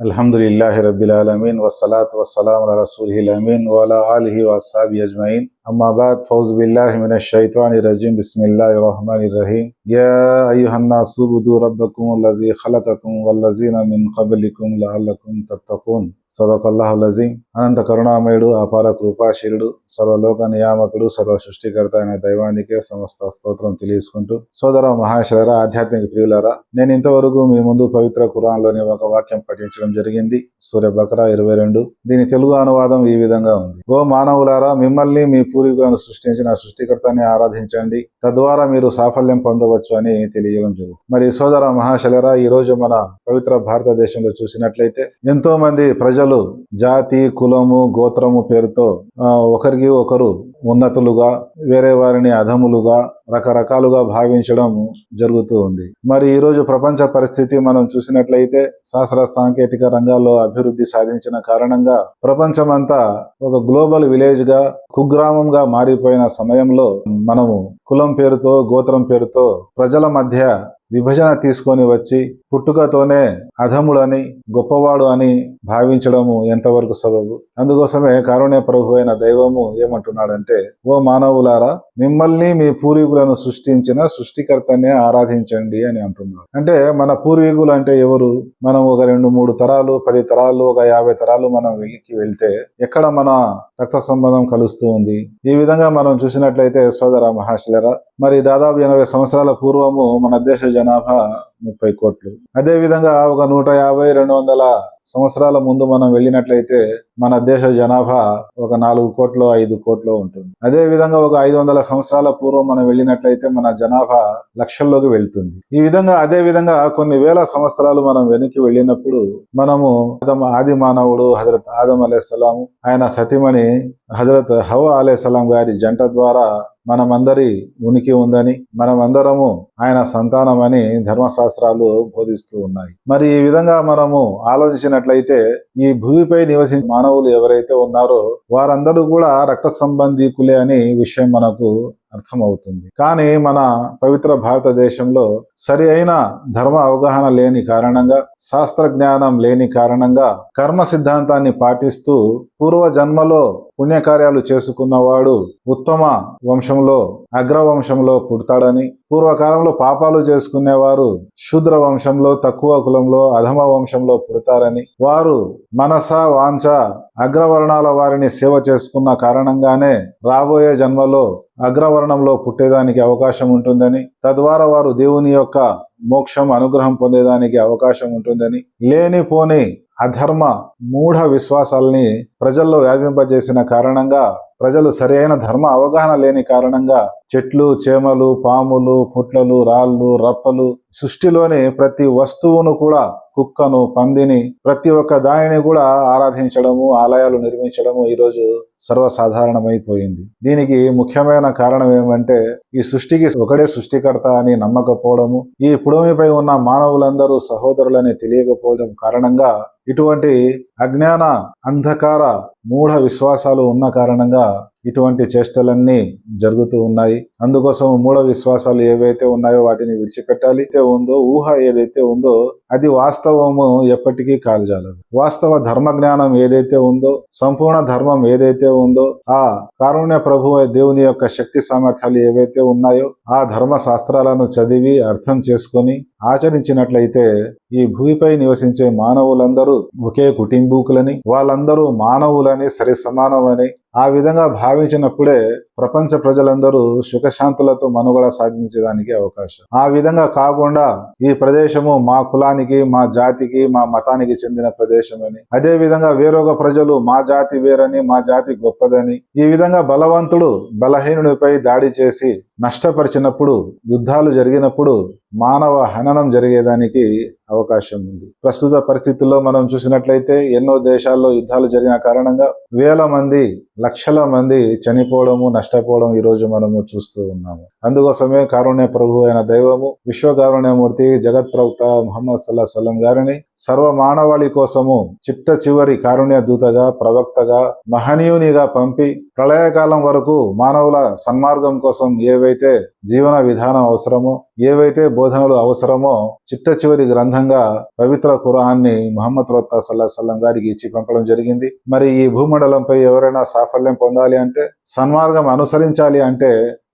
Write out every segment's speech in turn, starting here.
الحمد لله رب العالمين والصلاة والسلام على رسوله الأمين وعلى آله وأصحابه أجمعين أما بعد فوز بالله من الشيطان الرجيم بسم الله الرحمن الرحيم يا أيها الناس اعبدوا ربكم الذي خلقكم والذين من قبلكم لعلكم تتقون صدق الله العظيم అనంత కరుణామయుడు అపార కృపాశీలుడు సర్వలోక నియామకుడు సర్వ సృష్టికర్త అయిన దైవానికే సమస్త స్తోత్రం తెలియజేసుకుంటూ సోదర మహాశలరా ఆధ్యాత్మిక ప్రియులారా నేను ఇంతవరకు మీ ముందు పవిత్ర ఖురాన్లోని ఒక వాక్యం పఠించడం జరిగింది సూర్య బకరా ఇరవై రెండు దీని తెలుగు అనువాదం ఈ విధంగా ఉంది ఓ మానవులారా మిమ్మల్ని మీ పూర్వీకులను సృష్టించిన సృష్టికర్తని ఆరాధించండి. తద్వారా మీరు సాఫల్యం పొందవచ్చు అని తెలియడం జరుగుతుంది. మరి సోదర మహాశలరా ఈ రోజు మన పవిత్ర భారతదేశంలో చూసినట్లయితే ఎంతో మంది ప్రజలు జాతి కులము గోత్రము పేరుతో ఒకరికి ఒకరు ఉన్నతులుగా వేరే వారిని అధములుగా రకరకాలుగా భావించడం జరుగుతూ ఉంది. మరి ఈరోజు ప్రపంచ పరిస్థితి మనం చూసినట్లయితే శాస్త్ర సాంకేతిక రంగాల్లో అభివృద్ధి సాధించిన కారణంగా ప్రపంచమంతా ఒక గ్లోబల్ విలేజ్గా కుగ్రామంగా మారిపోయిన సమయంలో మనము కులం పేరుతో గోత్రం పేరుతో ప్రజల మధ్య విభజన తీసుకొని వచ్చి పుట్టుకతోనే అధముడని గొప్పవాడు అని భావించడము ఎంతవరకు సబబు? అందుకోసమే కారుణ్య ప్రభు అయిన దైవము ఏమంటున్నాడంటే ఓ మానవులారా మిమ్మల్ని మీ పూర్వీకులను సృష్టించిన సృష్టికర్తనే ఆరాధించండి అని అంటున్నాడు. అంటే మన పూర్వీకులు అంటే ఎవరు? మనం ఒక రెండు మూడు తరాలు పది తరాలు ఒక యాభై తరాలు మనం వెలికి వెళ్తే ఎక్కడ మన రక్త సంబంధం కలుస్తూ ఉంది? ఈ విధంగా మనం చూసినట్లయితే సోదర మహాశలరా మరి దాదాపు ఎనభై సంవత్సరాల పూర్వము మన దేశ జనాభా ముప్పై కోట్లు. అదే విధంగా ఒక నూట యాభై రెండు వందల సంవత్సరాల ముందు మనం వెళ్ళినట్లయితే మన దేశ జనాభా ఒక నాలుగు కోట్లు ఐదు కోట్లు ఉంటుంది. అదే విధంగా ఒక ఐదు వందల సంవత్సరాల పూర్వం మనం వెళ్ళినట్లయితే మన జనాభా లక్షల్లోకి వెళ్తుంది. ఈ విధంగా అదే విధంగా కొన్ని వేల సంవత్సరాలు మనం వెనక్కి వెళ్ళినప్పుడు మనము ఆది మానవుడు హజరత్ ఆదం అలైహిస్సలాము ఆయన సతిమణి హజరత్ హవ అలైహిస్సలాం గారి జంట ద్వారా మనమందరి ఉనికి ఉందని మనమందరము ఆయన సంతానమని ధర్మశాస్త్రాలు బోధిస్తూ ఉన్నాయి. మరి ఈ విధంగా మనము ఆలోచించినట్లయితే ఈ భూమిపై నివసించే మానవులు ఎవరైతే ఉన్నారో వారందరూ కూడా రక్త సంబంధీకులే అని విషయం మనకు అర్థమవుతుంది. కానీ మన పవిత్ర భారతదేశంలో సరి అయిన ధర్మ అవగాహన లేని కారణంగా శాస్త్ర జ్ఞానం లేని కారణంగా కర్మ సిద్ధాంతాన్ని పాటిస్తూ పూర్వ జన్మలో పుణ్యకార్యాలు చేసుకున్నవాడు ఉత్తమ వంశంలో అగ్రవంశంలో పుడతాడని పూర్వకాలంలో పాపాలు చేసుకునేవారు శూద్ర వంశంలో తక్కువ కులంలో అధమ వంశంలో పుడతారని వారు మనస వాంఛ అగ్రవర్ణాల వారిని సేవ చేసుకున్న కారణంగానే రాబోయే జన్మలో అగ్రవర్ణంలో పుట్టేదానికి అవకాశం ఉంటుందని తద్వారా వారు దేవుని యొక్క మోక్షం అనుగ్రహం పొందేదానికి అవకాశం ఉంటుందని లేనిపోని అధర్మ మూఢ విశ్వాసాల్ని ప్రజల్లో వ్యాపింపజేసిన కారణంగా ప్రజలు సరైన ధర్మ అవగాహన లేని కారణంగా చెట్లు చేమలు పాములు పుట్లలు రాళ్ళు రప్పలు సృష్టిలోని ప్రతి వస్తువును కూడా కుక్కను పందిని ప్రతి ఒక్క దానిని కూడా ఆరాధించడము ఆలయాలు నిర్మించడము ఈరోజు సర్వసాధారణమైపోయింది. దీనికి ముఖ్యమైన కారణం ఏమంటే ఈ సృష్టికి ఒకడే సృష్టికర్త అని నమ్మకపోవడము ఈ పుడమిపై ఉన్న మానవులందరూ సహోదరులని తెలియకపోవడం కారణంగా ఇటువంటి అజ్ఞాన అంధకార మూఢ విశ్వాసాలు ఉన్న కారణంగా ఇటువంటి చేష్టలన్నీ జరుగుతూ ఉన్నాయి. అందుకోసం మూఢ విశ్వాసాలు ఏవైతే ఉన్నాయో వాటిని విడిచిపెట్టాలి. అయితే ఉందో ఊహ ఏదైతే ఉందో అది వాస్తవము ఎప్పటికీ కాలజాలదు వాస్తవ ధర్మ జ్ఞానం ఏదైతే ఉందో సంపూర్ణ ధర్మం ఏదైతే ఉందో ఆ కారుణ్య ప్రభు దేవుని యొక్క శక్తి సామర్థ్యాలు ఏవైతే ఉన్నాయో ఆ ధర్మ శాస్త్రాలను చదివి అర్థం చేసుకొని ఆచరించినట్లయితే ఈ భూమిపై నివసించే మానవులందరూ ఒకే కుటుంబీకులని వాళ్ళందరూ మానవులని అని సరి సమానమని ఆ విధంగా భావించినప్పుడే ప్రపంచ ప్రజలందరూ సుఖశాంతులతో మనుగడ సాధించడానికి అవకాశం. ఆ విధంగా కాకుండా ఈ ప్రదేశము మా కులానికి మా జాతికి మా మతానికి చెందిన ప్రదేశం అని అదే విధంగా వేరొక ప్రజలు మా జాతి వేరని మా జాతి గొప్పదని ఈ విధంగా బలవంతుడు బలహీనుడిపై దాడి చేసి నష్టపరిచినప్పుడు యుద్ధాలు జరిగినప్పుడు మానవ హననం జరిగేదానికి అవకాశం ఉంది. ప్రస్తుత పరిస్థితుల్లో మనం చూసినట్లయితే ఎన్నో దేశాల్లో యుద్ధాలు జరిగిన కారణంగా వేల మంది లక్షల మంది చనిపోవడము నష్టపోవడం ఈ రోజు మనము చూస్తూ ఉన్నాము. అందుకోసమే కారుణ్య ప్రభు అయిన దైవము విశ్వ కారుణ్యమూర్తి జగత్ ప్రవక్త ముహమ్మద్ సల్లా సలం గారిని సర్వ మానవాళి కోసము చిట్ట చివరి కారుణ్య దూతగా ప్రవక్తగా మహనీయునిగా పంపి ప్రళయకాలం వరకు మానవుల సన్మార్గం కోసం ఏవైతే జీవన విధానం అవసరమో ఏవైతే బోధనలు అవసరమో చిట్ట చివరి గ్రంథంగా పవిత్ర ఖురాన్ని మహమ్మద్ ప్రవక్త సల్లా సల్లం గారికి ఇచ్చి పంపడం జరిగింది. మరి ఈ భూమండలంపై ఎవరైనా సాఫల్యం పొందాలి అంటే సన్మార్గం అనుసరించాలి అంటే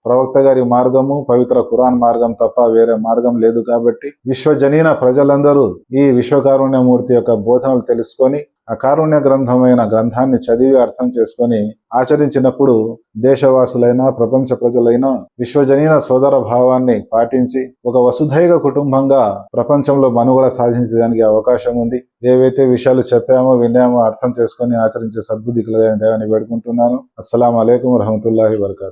ప్రవక్త గారి మార్గము పవిత్ర కురాన్ మార్గం తప్ప వేరే మార్గం లేదు కాబట్టి విశ్వజనీన ప్రజలందరూ ఈ విశ్వకారుణ్యమూర్తి యొక్క బోధనలు తెలుసుకొని ఆ కారుణ్య గ్రంథమైన గ్రంథాన్ని చదివి అర్థం చేసుకొని ఆచరించినప్పుడు దేశవాసులైన ప్రపంచ ప్రజలైన విశ్వజనీన సోదర భావాన్ని పాటించి ఒక వసుధైక కుటుంబంగా ప్రపంచంలో మనుగడ సాధించడానికి అవకాశం ఉంది. ఏవైతే విషయాలు చెప్పామో విన్నామో అర్థం చేసుకొని ఆచరించే సద్బుద్ధి కలిగిన దేవాన్ని వేడుకుంటున్నాను. అస్సలం అలైకం రహమతుల్లాహి వరకాతు